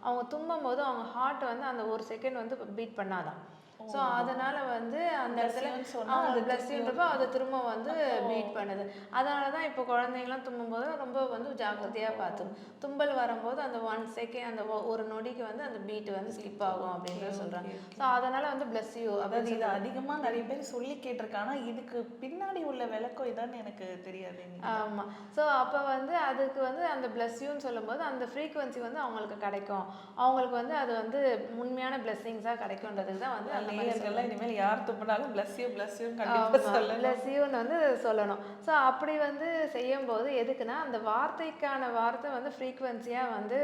அவங்க தும்பும் போது அவங்க ஹார்ட் வந்து அந்த ஒரு செகண்ட் வந்து பீட் பண்ணாதான். ஸோ அதனால வந்து அந்த இடத்துல அது பிளஸ் யூன்றப்போ அது திரும்ப வந்து பீட் பண்ணுது. அதனால தான் இப்போ குழந்தைங்களாம் தும்பும்போது ரொம்ப வந்து ஜாக்கிரதையாக பார்த்து தும்பல் வரும்போது அந்த ஒன் செகண்ட் அந்த ஒரு நொடிக்கு வந்து அந்த பீட் வந்து ஸ்கிப் ஆகும் அப்படின்னு சொல்கிறாங்க ஸோ அதனால வந்து பிளஸ் யூ அதாவது இது அதிகமா நிறைய பேர் சொல்லி கேட்டிருக்காங்க. இதுக்கு பின்னாடி உள்ள விளக்கம் இதான்னு எனக்கு தெரியாது. ஆமாம் ஸோ அப்போ வந்து அதுக்கு வந்து அந்த பிளஸ்யூன்னு சொல்லும்போது அந்த ஃப்ரீக்குவென்சி வந்து அவங்களுக்கு கிடைக்கும். அவங்களுக்கு வந்து அது வந்து உண்மையான பிளெஸ்ஸிங்ஸாக கிடைக்குன்றதுக்கு தான் வந்து நேயர்கள்லாம் இனிமேல் யார் துப்பினாலும் பிளஸ் யூ பிளஸ் யூ சொல்லணும். பிளஸ்யூன்னு வந்து சொல்லணும். ஸோ அப்படி வந்து செய்யும்போது எதுக்குன்னா அந்த வார்த்தைக்கான வார்த்தை வந்து ஃப்ரீக்குவென்சியாக வந்து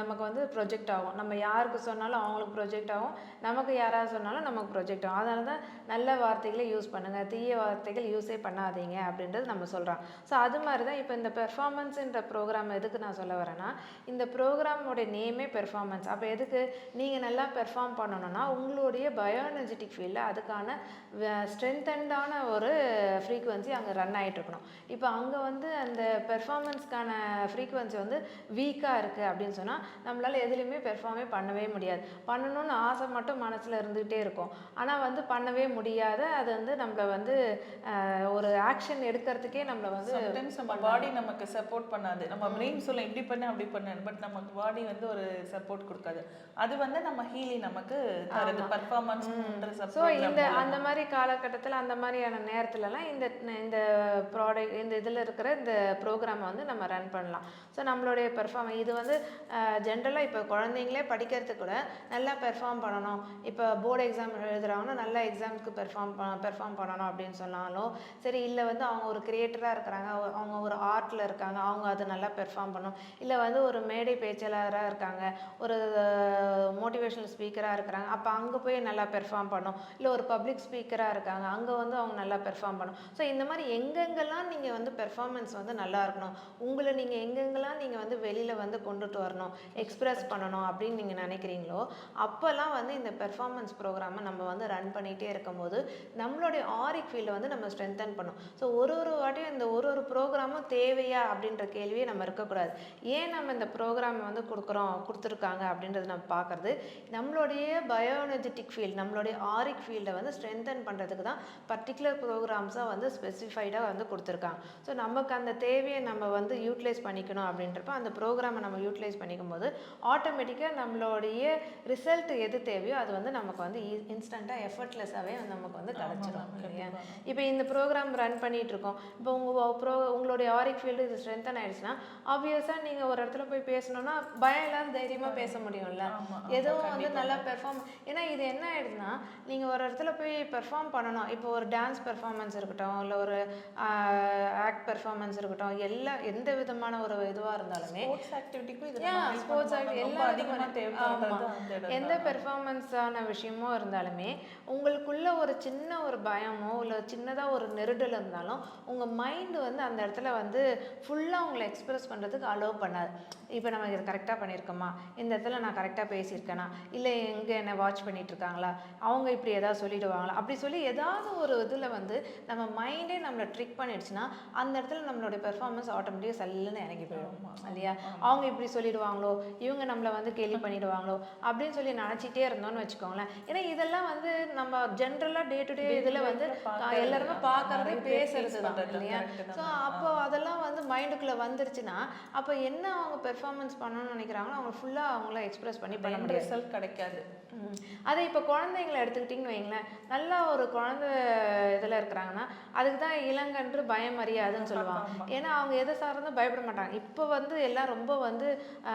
நமக்கு வந்து ப்ரொஜெக்ட் ஆகும். நம்ம யாருக்கு சொன்னாலும் அவங்களுக்கு ப்ரொஜெக்ட் ஆகும். நமக்கு யாராவது சொன்னாலும் நமக்கு ப்ரொஜெக்ட் ஆகும். அதனால தான் நல்ல வார்த்தைகளை யூஸ் பண்ணுங்கள் தீய வார்த்தைகள் யூஸே பண்ணாதீங்க அப்படின்றது நம்ம சொல்கிறோம் ஸோ அது மாதிரி தான் இப்போ இந்த பெர்ஃபார்மன்ஸுன்ற ப்ரோக்ராம் எதுக்கு நான் சொல்ல வரேன்னா இந்த ப்ரோக்ராமோட நேமே பெர்ஃபார்மன்ஸ் அப்போ எதுக்கு நீங்கள் நல்லா பெர்ஃபார்ம் பண்ணணும்னா உங்களுடைய பயோஎனர்ஜெட்டிக் ஃபீல்டில் அதுக்கான ஸ்ட்ரென்தண்டான ஒரு ஃப்ரீக்குவென்சி அங்கே ரன் ஆகிட்டு இருக்கணும். இப்போ அங்கே வந்து அந்த பெர்ஃபார்மன்ஸ்க்கான ஃப்ரீக்குவென்சி வந்து வீக்காக இருக்குது அப்படின்னு சொன்னால் நம்மளால் எதுலேயுமே பெர்ஃபார்மே பண்ணவே முடியாது. பண்ணணும்னு ஆசை மட்டும் மனசில் இருந்துகிட்டே இருக்கும். ஆனால் வந்து பண்ணவே முடியாத அது வந்து நம்மளை வந்து ஒரு ஆக்ஷன் எடுக்கிறதுக்கே நம்மளை வந்து சம்டைம்ஸ் நம்ம பாடி நமக்கு சப்போர்ட் பண்ணாது. நம்ம பிரெயின் சொல்ல இப்படி பண்ணு அப்படி பண்ணு பட் நமக்கு பாடி வந்து ஒரு சப்போர்ட் கொடுக்காது. அது வந்து நம்ம ஹீலி நமக்கு தருது. பர்ஃபார்மன்ஸ்ன்ற ஸோ இந்த அந்த மாதிரி காலகட்டத்தில் அந்த மாதிரியான நேரத்துலலாம் இந்த இந்த ப்ராடக்ட் இந்த இதில் இருக்கிற இந்த ப்ரோக்ராமை வந்து நம்ம ரன் பண்ணலாம். ஸோ நம்மளுடைய பெர்ஃபார்ம் இது வந்து ஜென்ரலாக இப்போ குழந்தைங்களே படிக்கிறதுக்கு கூட நல்லா பெர்ஃபார்ம் பண்ணணும். இப்போ போர்டு எக்ஸாம் எழுதுறாங்கன்னா நல்ல எக்ஸாம்ஸ்க்கு பெர்ஃபார்ம் பெர்ஃபார்ம் பண்ணணும் அப்படின்னு சொன்னாலும் சரி இல்லை வந்து அவங்க ஒரு கிரியேட்டராக இருக்கிறாங்க அவ- அவங்க ஒரு ஆர்ட்டில் இருக்காங்க அவங்க அது நல்லா பெர்ஃபார்ம் பண்ணணும். இல்லை வந்து ஒரு மேடை பேச்சாளராக இருக்காங்க ஒரு மோட்டிவேஷனல் ஸ்பீக்கராக இருக்கிறாங்க அப்போ அங்கே போய் நல்லா பெர்ஃபார்ம் பண்ணும். இல்லை ஒரு பப்ளிக் ஸ்பீக்கராக இருக்காங்க அங்கே வந்து அவங்க நல்லா பெர்ஃபார்ம் பண்ணும். ஸோ இந்த மாதிரி எங்கெங்கெல்லாம் நீங்கள் வந்து பெர்ஃபார்மன்ஸ் வந்து நல்லா இருக்கணும் உங்களை நீங்கள் எங்கெங்கெல்லாம் நீங்கள் வந்து வெளியில் வந்து கொண்டுட்டு வரணும் எக்ஸ்ப்ரெஸ் பண்ணணும் அப்படின்னு நீங்கள் நினைக்கிறீங்களோ அப்போல்லாம் வந்து இந்த பெர்ஃபார்மன்ஸ் ப்ரோக்ராமை நம்ம வந்து ரன் பண்ணிகிட்டே இருக்கும்போது நம்மளுடைய ஆரிக் ஃபீல்டை வந்து நம்ம ஸ்ட்ரென்தன் பண்ணும். ஸோ ஒரு ஒரு வாட்டியும் இந்த ஒரு ஒரு ப்ரோக்ராமும் தேவையா அப்படின்ற கேள்வியே நம்ம இருக்கக்கூடாது. ஏன் நம்ம இந்த ப்ரோக்ராம் வந்து கொடுக்குறோம் கொடுத்துருக்காங்க அப்படின்றது நம்ம பார்க்குறது நம்மளுடைய பயோஎனர்ஜெட்டிக் ஃபீல்ட் நம்மளுடைய ஆரிக் ஃபீல்டை வந்து ஸ்ட்ரென்தன் பண்ணுறதுக்கு தான் பர்டிகுலர் ப்ரோக்ராம்ஸாக வந்து ஸ்பெசிஃபைடாக வந்து கொடுத்துருக்காங்க. ஸோ நமக்கு அந்த தேவையை நம்ம வந்து யூட்டிலைஸ் பண்ணிக்கணும் அப்படின்றப்ப அந்த ப்ரோக்ராமை நம்ம யூட்டிலைஸ் பண்ணிக்கும் போது ஆட்டோமேட்டிக்காக நம்மளுடைய ரிசல்ட் எது தேவையோ அது வந்து நமக்கு வந்து இன்ஸ்டண்ட்டாக எஃபர்ட்லெஸ்ஸாகவே நமக்கு வந்து கிடச்சிடும் இல்லையா? இப்போ இந்த ப்ரோக்ராம் ரன் பண்ணிட்டு இருக்கோம் இப்போ உங்கள் ப்ரோ உங்களுடைய ஆரிக் ஃபீல்டு இது ஸ்ட்ரென்தன் ஆயிடுச்சுன்னா ஆப்வியஸாக நீங்கள் ஒரு இடத்துல போய் பேசணும்னா பயம் இல்லாத தைரியமாக பேச முடியும்ல. எதுவும் வந்து நல்லா பெர்ஃபார்ம் ஏன்னா இது என்ன ஆயிடுதுன்னா நீங்கள் ஒரு இடத்துல போய் பெர்ஃபார்ம் பண்ணணும். இப்போ ஒரு டான்ஸ் பெர்ஃபார்மன்ஸ் இருக்கட்டும் இல்லை ஒரு ஆக்ட் பெர்ஃபார்மன்ஸ் இருக்கட்டும் எல்லா எந்த விதமான ஒரு இதுவாக இருந்தாலுமே ஸ்போர்ட்ஸ் ஆக்டிவிட்டிக்கும் இது Yeah, நம்ம help sports பண்ணுவாங்க. activity ரொம்ப எல்லா அதிகமா விதமான- தேவைப்படுறது ஆமா. அந்த இடம் எந்த பெர்ஃபார்மன்ஸான விஷயமோ இருந்தாலுமே உங்களுக்குள்ள ஒரு சின்ன ஒரு பயமோ இல்லை சின்னதாக ஒரு நெருடல் இருந்தாலும் உங்கள் மைண்டு வந்து அந்த இடத்துல வந்து ஃபுல்லாக உங்களை எக்ஸ்பிரஸ் பண்ணுறதுக்கு அலோவ் பண்ணாது. இப்போ நம்ம இது கரெக்டாக பண்ணியிருக்கோமா? இந்த இடத்துல நான் கரெக்டாக பேசியிருக்கேனா? இல்லை எங்கே என்ன வாட்ச் பண்ணிட்டு இருக்காங்களா? அவங்க இப்படி ஏதாவது சொல்லிடுவாங்களா? அப்படி சொல்லி ஏதாவது ஒரு இதில் வந்து நம்ம மைண்டே நம்மளை ட்ரிக் பண்ணிடுச்சுன்னா அந்த இடத்துல நம்மளுடைய பெர்ஃபார்மன்ஸ் ஆட்டோமேட்டிக்காக சல்லுன்னு இறங்கி போயிடும் இல்லையா? அவங்க இப்படி சொல்லிடுவாங்களோ? இவங்க நம்மளை வந்து கேலி பண்ணிடுவாங்களோ? அப்படின்னு சொல்லி நினச்சிட்டே இருந்தோம்னு வச்சுக்கோங்களேன். ஏன்னா இதெல்லாம் வந்து நம்ம ஜென்ரலாக டே டு டே இதில் வந்து எல்லாருமே. பார்க்கறதே பேசுறது தான். இல்லையா. ஸோ அப்போ அதெல்லாம் வந்து மைண்டுக்குள்ளே வந்துருச்சுன்னா அப்போ என்ன அவங்க பெர்ஃபார்மன்ஸ் பண்ணணும்னு நினைக்கிறாங்களோ அவங்க ஃபுல்லாக அவங்கள எக்ஸ்பிரஸ் பண்ணி பண்ண முடியாது. ரிசல்ட் கிடைக்காது. அதே இப்போ குழந்தைங்களை எடுத்துக்கிட்டிங்கன்னு வைங்களேன் நல்லா ஒரு குழந்தை இதில் இருக்கிறாங்கன்னா அதுக்கு தான் இளங்கன்று பயம் அறியாதுன்னு சொல்லுவாங்க ஏன்னா அவங்க எதை சார்ந்தும் பயப்பட மாட்டாங்க. இப்போ வந்து எல்லாம் ரொம்ப வந்து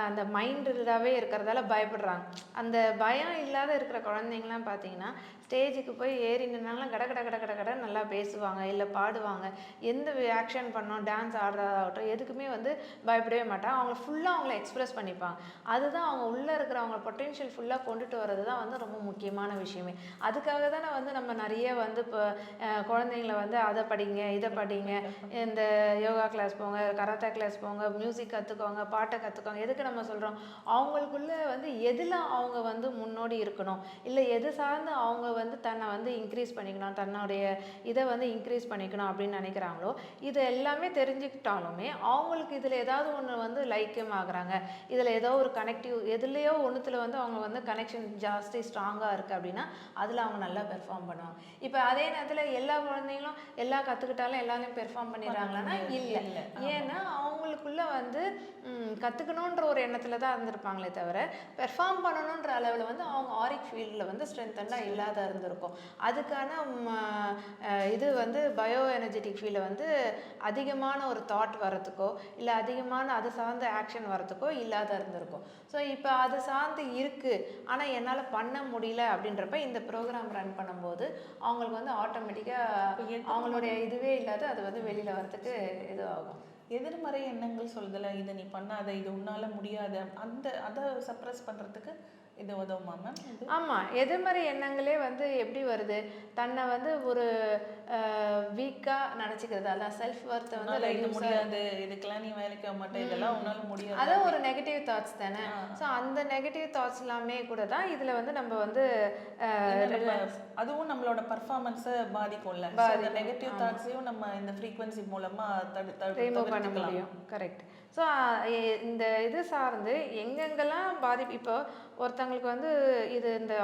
அந்த மைண்டடாகவே இருக்கிறதால பயப்படுறாங்க. அந்த பயம் இல்லாத இருக்கிற குழந்தைங்கலாம் பார்த்தீங்கன்னா ஸ்டேஜுக்கு போய் ஏறி நின்னாலும் கட கட கட கட கட நல்லா பேசுவாங்க இல்லை பாடுவாங்க. எந்த ஆக்ஷன் பண்ணோம் டான்ஸ் ஆடுறதாகட்டும் எதுக்குமே வந்து பயப்படவே மாட்டாங்க. அவங்க ஃபுல்லாக அவங்கள எக்ஸ்பிரஸ் பண்ணிப்பாங்க. அதுதான் அவங்க உள்ளே இருக்கிற அவங்க பொட்டென்ஷியல் ஃபுல்லாக கொண்டுட்டு வர்றது தான் வந்து ரொம்ப முக்கியமான விஷயமே. அதுக்காக தானே வந்து நம்ம நிறைய வந்து இப்போ குழந்தைங்கள வந்து அதை படிங்க இதை படிங்க. இந்த யோகா கிளாஸ் போங்க கராத்தா கிளாஸ் போங்க மியூசிக் கற்றுக்கோங்க பாட்டை கற்றுக்கோங்க எதுக்கு நம்ம சொல்கிறோம் அவங்களுக்குள்ள வந்து எதில் அவங்க வந்து முன்னோடி இருக்கணும்? இல்லை எது சார்ந்து அவங்க வந்து தன்னை வந்து இன்க்ரீஸ் பண்ணிக்கணும் தன்னுடைய இதை வந்து இன்க்ரீஸ் பண்ணிக்கணும் அப்படின்னு நினைக்கிறாங்களோ இது எல்லாமே தெரிஞ்சுக்கிட்டாலுமே அவங்களுக்கு இதில் ஏதாவது ஒன்று வந்து லைக்கம் ஆகுறாங்க. இதில் ஏதோ ஒரு கனெக்டிவ் எதுலேயோ ஒன்றுத்தில் வந்து அவங்க வந்து கனெக்ஷன் ஜாஸ்தி ஸ்ட்ராங்காக இருக்குது அப்படின்னா அதில் அவங்க நல்லா பெர்ஃபார்ம் பண்ணுவாங்க. இப்போ அதே நேரத்தில் எல்லா குழந்தைங்களும் எல்லாம் கற்றுக்கிட்டாலும் எல்லாரையும் பெர்ஃபார்ம் பண்ணிடுறாங்களான்னா இல்லை. இல்லை. ஏன்னா அவங்களுக்குள்ள வந்து ம், கத்துக்கணுன்ற ஒரு எண்ணத்துல தான் இருந்திருப்பாங்களே தவிர பெர்ஃபார்ம் பண்ணணுன்ற அளவில் வந்து அவங்க ஆரிக் ஃபீல்டில் வந்து ஸ்ட்ரென்த்தண்டாக இல்லாத இருந்திருக்கும். அதுக்கான இது வந்து பயோ எனர்ஜெட்டிக் ஃபீல்டில் வந்து அதிகமான ஒரு தாட் வரத்துக்கோ இல்லை அதிகமான அது சார்ந்த ஆக்ஷன் வரத்துக்கோ இல்லாத இருந்திருக்கும். ஸோ இப்போ அது சார்ந்து இருக்குது ஆனால் என்னால் பண்ண முடியல அப்படின்றப்ப இந்த ப்ரோக்ராம் ரன் பண்ணும்போது அவங்களுக்கு வந்து ஆட்டோமேட்டிக்காக அவங்களுடைய இதுவே இல்லாத அது வந்து வெளியில் வரத்துக்கு இது ஆகும் எதிர்மறை எண்ணங்கள் சொல்லுதுல இதை நீ பண்ணாத இது உன்னால முடியாது அந்த அதை சப்ரஸ் பண்றதுக்கு இது உதவுமா மேம் ஆமாம் எதிர்மறை எண்ணங்களே வந்து எப்படி வருது? தன்னை வந்து ஒரு வீக்காக நினச்சிக்கிறது. அதான் செல்ஃப் ஒர்த்தை வந்து இது முடியாது இதுக்கெல்லாம் நீ வேலைக்கு வர மாட்டே இதெல்லாம் உன்னால முடியாது. அதுவும் ஒரு நெகட்டிவ் தாட்ஸ் தானே. ஸோ அந்த நெகட்டிவ் தாட்ஸ் எல்லாமே கூட தான் இதில் வந்து நம்ம வந்து அதுவும் நம்மளோட பர்ஃபார்மன்ஸை பாதிக்கும்ல. நெகட்டிவ் தாட்ஸையும் நம்ம இந்த ஃப்ரீக்வன்சி மூலமா தடு தடு- பண்ண. முடியும். கரெக்ட் ஸோ இந்த இது சார்ந்து எங்கெங்கெல்லாம் பாதிப்பு இப்போ ஒருத்தங்களுக்கு வந்து இது இந்த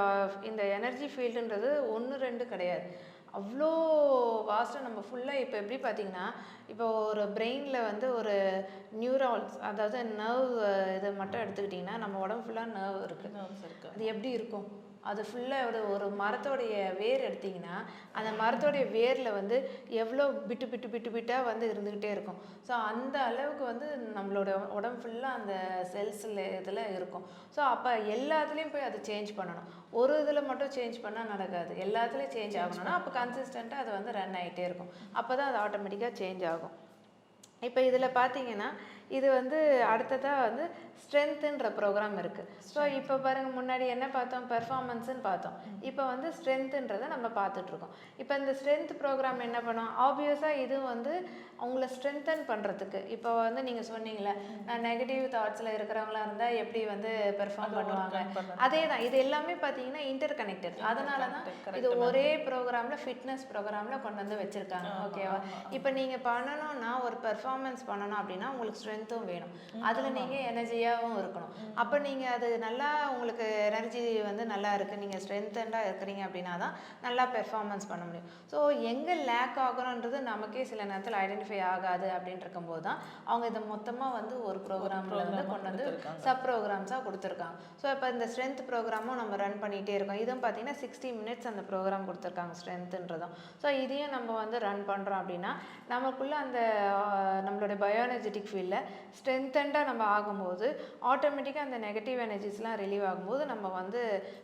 இந்த எனர்ஜி ஃபீல்டுன்றது ஒன்று ரெண்டு கிடையாது. அவ்வளோ வாஸ்ட்டாக நம்ம ஃபுல்லாக இப்போ எப்படி பார்த்தீங்கன்னா இப்போ ஒரு பிரெயினில் வந்து ஒரு நியூரால்ஸ் அதாவது நர்வ் இதை மட்டும் எடுத்துக்கிட்டிங்கன்னா நம்ம உடம்பு ஃபுல்லாக நர்வ் இருக்குது அது எப்படி இருக்கும்? அது ஃபுல்லாக ஒரு ஒரு மரத்தோடைய வேர் எடுத்திங்கன்னா அந்த மரத்தோடைய வேரில் வந்து எவ்வளோ பிட்டு பிட்டு பிட்டு பிட்டாக வந்து இருந்துக்கிட்டே இருக்கும். ஸோ அந்த அளவுக்கு வந்து நம்மளோட உடம்பு ஃபுல்லாக அந்த செல்ஸில் இதில் இருக்கும். ஸோ அப்போ எல்லாத்துலேயும் போய் அதை சேஞ்ச் பண்ணணும். ஒரு இதில் மட்டும் சேஞ்ச் பண்ணால் நடக்காது. எல்லாத்துலேயும் சேஞ்ச் ஆகணும்னா அப்போ கன்சிஸ்டண்ட்டாக அது வந்து ரன் ஆகிட்டே இருக்கும். அப்போ தான் அது ஆட்டோமேட்டிக்காக சேஞ்ச் ஆகும். இப்போ இதில் பார்த்தீங்கன்னா இது வந்து அடுத்ததாக வந்து ஸ்ட்ரென்த்துன்ற ப்ரோக்ராம் இருக்குது ஸோ இப்போ பாருங்கள் முன்னாடி என்ன பார்த்தோம்? பெர்ஃபார்மன்ஸ்னு பார்த்தோம். இப்போ வந்து ஸ்ட்ரென்த்துன்றதை நம்ம பார்த்துட்ருக்கோம் இப்போ இந்த ஸ்ட்ரென்த் ப்ரோக்ராம் என்ன பண்ணும்? ஆப்வியஸாக இது வந்து அவங்கள ஸ்ட்ரென்தன் பண்ணுறதுக்கு இப்போ வந்து நீங்கள் சொன்னீங்களே நெகட்டிவ் தாட்ஸில் இருக்கிறவங்களா இருந்தால் எப்படி வந்து பெர்ஃபார்ம் பண்ணுவாங்க? அதே தான் இது எல்லாமே பார்த்தீங்கன்னா இன்டர் கனெக்டட் அதனால தான். இது ஒரே ப்ரோக்ராமில் ஃபிட்னஸ் ப்ரோக்ராமில் கொண்டு வந்து வச்சுருக்காங்க ஓகேவா இப்போ நீங்கள் பண்ணணும்னா ஒரு பெர்ஃபார்மன்ஸ் பண்ணணும் அப்படின்னா உங்களுக்கு ஸ்ட்ரென்த்தும் வேணும். அதில் நீங்கள் எனர்ஜியாகவும் இருக்கணும். அப்போ நீங்கள் அது நல்லா உங்களுக்கு எனர்ஜி வந்து நல்லா இருக்குது நீங்கள் ஸ்ட்ரென்த்தண்டாக இருக்கிறீங்க அப்படின்னா தான் நல்லா பெர்ஃபார்மன்ஸ் பண்ண முடியும். ஸோ எங்கே லேக் ஆகுறோன்றது நமக்கே சில நேரத்தில் ஐடென்டிஃபை ஆகாது அப்படின்னு இருக்கும்போது தான் அவங்க இதை மொத்தமாக வந்து ஒரு ப்ரோக்ராமில் வந்து கொண்டு வந்து சப் ப்ரோக்ராம்ஸாக கொடுத்துருக்காங்க. ஸோ இப்போ இந்த ஸ்ட்ரென்த் ப்ரோக்ராமும் நம்ம ரன் பண்ணிகிட்டே இருக்கோம். இதுவும் பார்த்தீங்கன்னா சிக்ஸ்டி மினிட்ஸ் அந்த ப்ரோக்ராம் கொடுத்துருக்காங்க ஸ்ட்ரென்த்துன்றதும் ஸோ இதையும் நம்ம வந்து ரன் பண்ணுறோம் அப்படின்னா நமக்குள்ள அந்த நம்மளுடைய பயோஎனர்ஜெட்டிக் ஃபீல்டில் ஸ்ட்ரென்த்தண்டாக நம்ம ஆகும்போது ஆட்டோமேட்டிக்காக அந்த நெகட்டிவ் எனர்ஜிஸ்லாம் ரிலீவ் ஆகும்போது நம்ம வந்து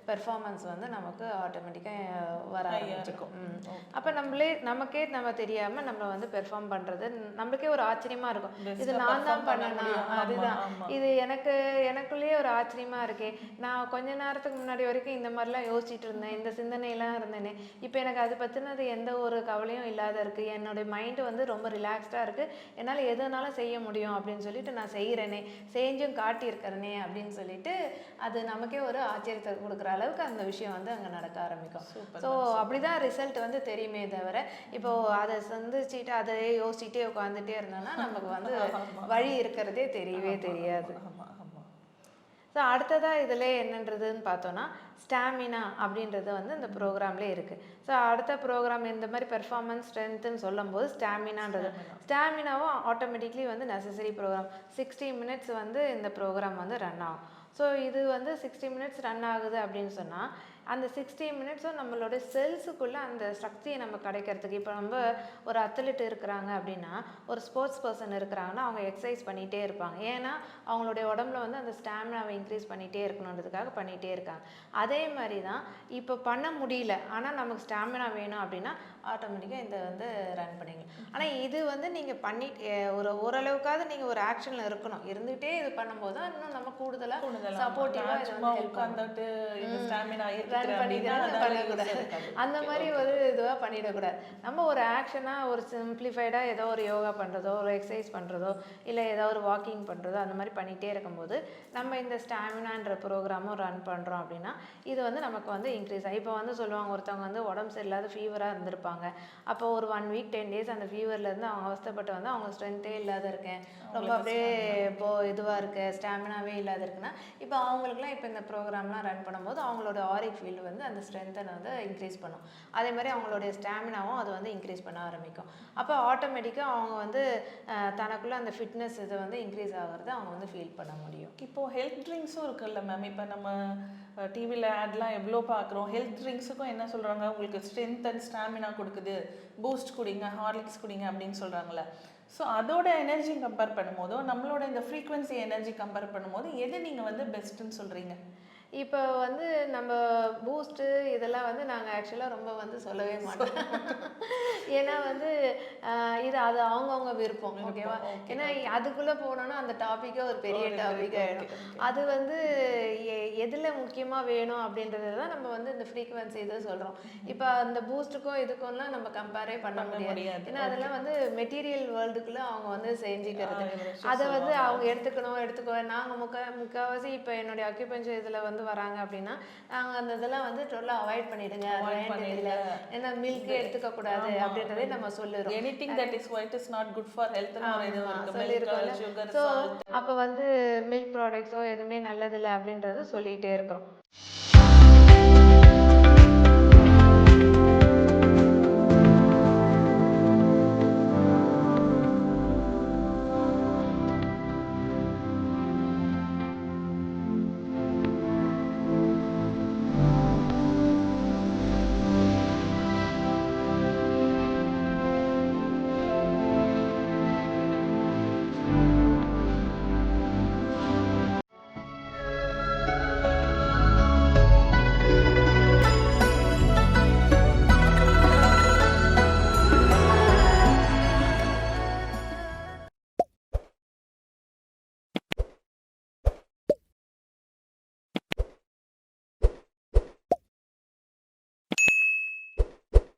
பெர்ஃபார்மன்ஸ் வந்து நமக்கு ஆட்டோமேட்டிக்காக வர ஆரம்பிச்சிக்கும் அப்போ நம்மளே நமக்கே நம்ம தெரியாமல் நம்ம வந்து பெர்ஃபார்ம் பண்ணுறது நம்மளுக்கே ஒரு ஆச்சரியமா இருக்கும். இது நான் தான் பண்ணனா? அதுதான். இது எனக்கு எனக்குள்ளேயே ஒரு ஆச்சரியமா இருக்கே. நான் கொஞ்ச நேரத்துக்கு முன்னாடி வரைக்கும் இந்த மாதிரிலாம் யோசிச்சுட்டு இருந்தேன். இந்த சிந்தனையெல்லாம் இருந்தேனே. இப்போ எனக்கு அது பற்றினது எந்த ஒரு கவலையும் இல்லாத இருக்கு. என்னுடைய மைண்டு வந்து ரொம்ப ரிலாக்ஸ்டாக இருக்கு. என்னால் எதுனாலும் செய்ய முடியும் அப்படின்னு சொல்லிட்டு நான் செய்கிறேனே செஞ்சும் காட்டியிருக்கிறேனே அப்படின்னு சொல்லிட்டு அது நமக்கே ஒரு ஆச்சரியத்தை கொடுக்குற அளவுக்கு அந்த விஷயம் வந்து அங்கே நடக்க ஆரம்பிக்கும். ஸோ அப்படிதான் ரிசல்ட் வந்து தெரியுமே தவிர இப்போ அதை சந்திச்சுட்டு அதை யோசிச்சுட்டே உட்காந்துட்டே இருந்தோம்னா நமக்கு வந்து வழி இருக்கிறதே தெரியவே தெரியாது. ஸோ அடுத்ததாக இதில் என்னன்றதுன்னு பார்த்தோன்னா ஸ்டாமினா அப்படின்றது வந்து இந்த ப்ரோக்ராம்லேயே இருக்குது ஸோ அடுத்த ப்ரோக்ராம் இந்த மாதிரி பெர்ஃபார்மன்ஸ் ஸ்ட்ரென்த்துன்னு சொல்லும்போது ஸ்டாமினான்றது ஸ்டாமினாவும் ஆட்டோமேட்டிக்லி வந்து நெசசரி ப்ரோக்ராம் சிக்ஸ்டி மினிட்ஸ் வந்து இந்த ப்ரோக்ராம் வந்து ரன் ஆகும். ஸோ இது வந்து சிக்ஸ்டி மினிட்ஸ் ரன் ஆகுது அப்படின்னு சொன்னால் அந்த சிக்ஸ்டி மினிட்ஸும் நம்மளோட செல்ஸுக்குள்ளே அந்த சக்தியை நம்ம கிடைக்கிறதுக்கு. இப்போ நம்ம ஒரு அத்லெட் இருக்கிறாங்க அப்படின்னா ஒரு ஸ்போர்ட்ஸ் பர்சன் இருக்கிறாங்கன்னா அவங்க எக்ஸசைஸ் பண்ணிகிட்டே இருப்பாங்க. ஏன்னா அவங்களுடைய உடம்புல வந்து அந்த ஸ்டாமினாவை இன்க்ரீஸ் பண்ணிகிட்டே இருக்கணுன்றதுக்காக பண்ணிகிட்டே இருக்காங்க. அதே மாதிரி தான் இப்போ பண்ண முடியல. ஆனால் நமக்கு ஸ்டாமினா வேணும் அப்படின்னா ஆட்டோமேட்டிக்காக இந்த வந்து ரன் பண்ணிக்கலாம் ஆனால் இது வந்து நீங்கள் பண்ணி ஒரு ஓரளவுக்காவது நீங்கள் ஒரு ஆக்ஷனில் இருக்கணும். இருந்துகிட்டே இது பண்ணும்போது தான் இன்னும் நம்ம கூடுதலாக சப்போர்ட்டிவாக இது help பண்ணும். உட்காந்துட்டு ஸ்டாமினா ரன் இருக்கிற அப்படின்னா பண்ணிக்கிறது அதால use பண்ணக்கூடாது இருக்காது. அந்த மாதிரி ஒரு இதுவாக பண்ணிடக்கூடாது நம்ம ஒரு ஆக்ஷனாக ஒரு சிம்பிளிஃபைடாக ஏதோ ஒரு யோகா பண்ணுறதோ ஒரு எக்ஸசைஸ் பண்ணுறதோ இல்லை ஏதோ ஒரு வாக்கிங் பண்ணுறதோ அந்த மாதிரி பண்ணிகிட்டே இருக்கும்போது நம்ம இந்த ஸ்டாமினான்ற ப்ரோக்ராமும் ரன் பண்ணுறோம் அப்படின்னா இது வந்து நமக்கு வந்து இன்க்ரீஸ் ஆகும் இப்போ வந்து சொல்லுவாங்க ஒருத்தவங்க வந்து உடம்பு சரியில்லாத ஃபீவராக இருந்திருப்பாங்க. அப்போ ஒரு ஒன் வீக் டென் டேஸ் அந்த ஃபீவர்லேருந்து அவங்க அவஸ்தைப்பட்டு வந்து அவங்க ஸ்ட்ரென்த்தே இல்லாத இருக்கேன். ரொம்ப அப்படியே இப்போ இதுவாக இருக்கு ஸ்டாமினாவே இல்லாத இருக்குன்னா இப்போ அவங்களுக்குலாம் இப்போ இந்த ப்ரோக்ராம்லாம் ரன் பண்ணும்போது அவங்களோட ஆரிக் ஃபீல்டு வந்து அந்த ஸ்ட்ரென்த்தை வந்து இன்க்ரீஸ் பண்ணும். அதே மாதிரி அவங்களுடைய ஸ்டாமினாவும் அது வந்து இன்க்ரீஸ் பண்ண ஆரம்பிக்கும். அப்போ ஆட்டோமேட்டிக்காக அவங்க வந்து தனக்குள்ளே அந்த ஃபிட்னஸ் இது வந்து இன்க்ரீஸ் ஆகிறது அவங்க வந்து ஃபீல் பண்ண முடியும். இப்போ ஹெல்த் ட்ரிங்க்ஸும் இருக்குல்ல மேம் இப்போ நம்ம டிவியில் ஆட்லாம் எவ்வளோ பார்க்குறோம் ஹெல்த் ட்ரிங்க்ஸுக்கும் என்ன சொல்கிறாங்க உங்களுக்கு ஸ்ட்ரென்த் அண்ட் ஸ்டாமினா கொடுக்குது. பூஸ்ட் குடிங்க ஹார்லிக்ஸ் குடிங்க அப்படின்னு சொல்கிறாங்களே ஸோ அதோட எனர்ஜி கம்பேர் பண்ணும்போதோ நம்மளோட இந்த ஃப்ரீக்வன்சி எனர்ஜி கம்பேர் பண்ணும்போது எது நீங்கள் வந்து பெஸ்ட்டுன்னு சொல்கிறீங்க இப்போ வந்து நம்ம பூஸ்ட்டு இதெல்லாம் வந்து நாங்கள் ஆக்சுவலாக ரொம்ப வந்து சொல்லவே மாட்டோம். ஏன்னா வந்து இது அது அவங்கவுங்க விருப்பம். ஓகேவா? ஏன்னா அதுக்குள்ளே போனோன்னா அந்த டாப்பிக்கே ஒரு பெரிய டாபிக் ஆகிடும் அது வந்து எதுல முக்கியமாக வேணும் அப்படின்றது தான் நம்ம வந்து இந்த ஃப்ரீக்குவன்சி இதை சொல்கிறோம் இப்போ அந்த பூஸ்ட்டுக்கும் இதுக்கும்லாம் நம்ம கம்பேரே பண்ண முடியாது. ஏன்னா அதெல்லாம் வந்து மெட்டீரியல் வேர்ல்டுக்குள்ளே அவங்க வந்து செஞ்சுக்கிறது. அதை வந்து அவங்க எடுத்துக்கணும் எடுத்துக்கோ நாங்கள் முக்க முக்கால்வாசி இப்போ என்னுடைய அக்யூபஞ்சர் இதில் வந்து வராங்க அப்படின்னா நாங்கள் அந்த இதெல்லாம் வந்து டோட்டலாக அவாய்ட் பண்ணிடுங்க. இல்லை ஏன்னா மில்க் எடுத்துக்க கூடாது அப்படின்றதே நம்ம சொல்லிடுறோம். Anything that is white is not good for milk sugar so அப்போ வந்து மில்க் ப்ராடக்ட்ஸோ எதுவுமே நல்லதில்லை அப்படின்றத சொல்லிகிட்டே இருக்கிறோம்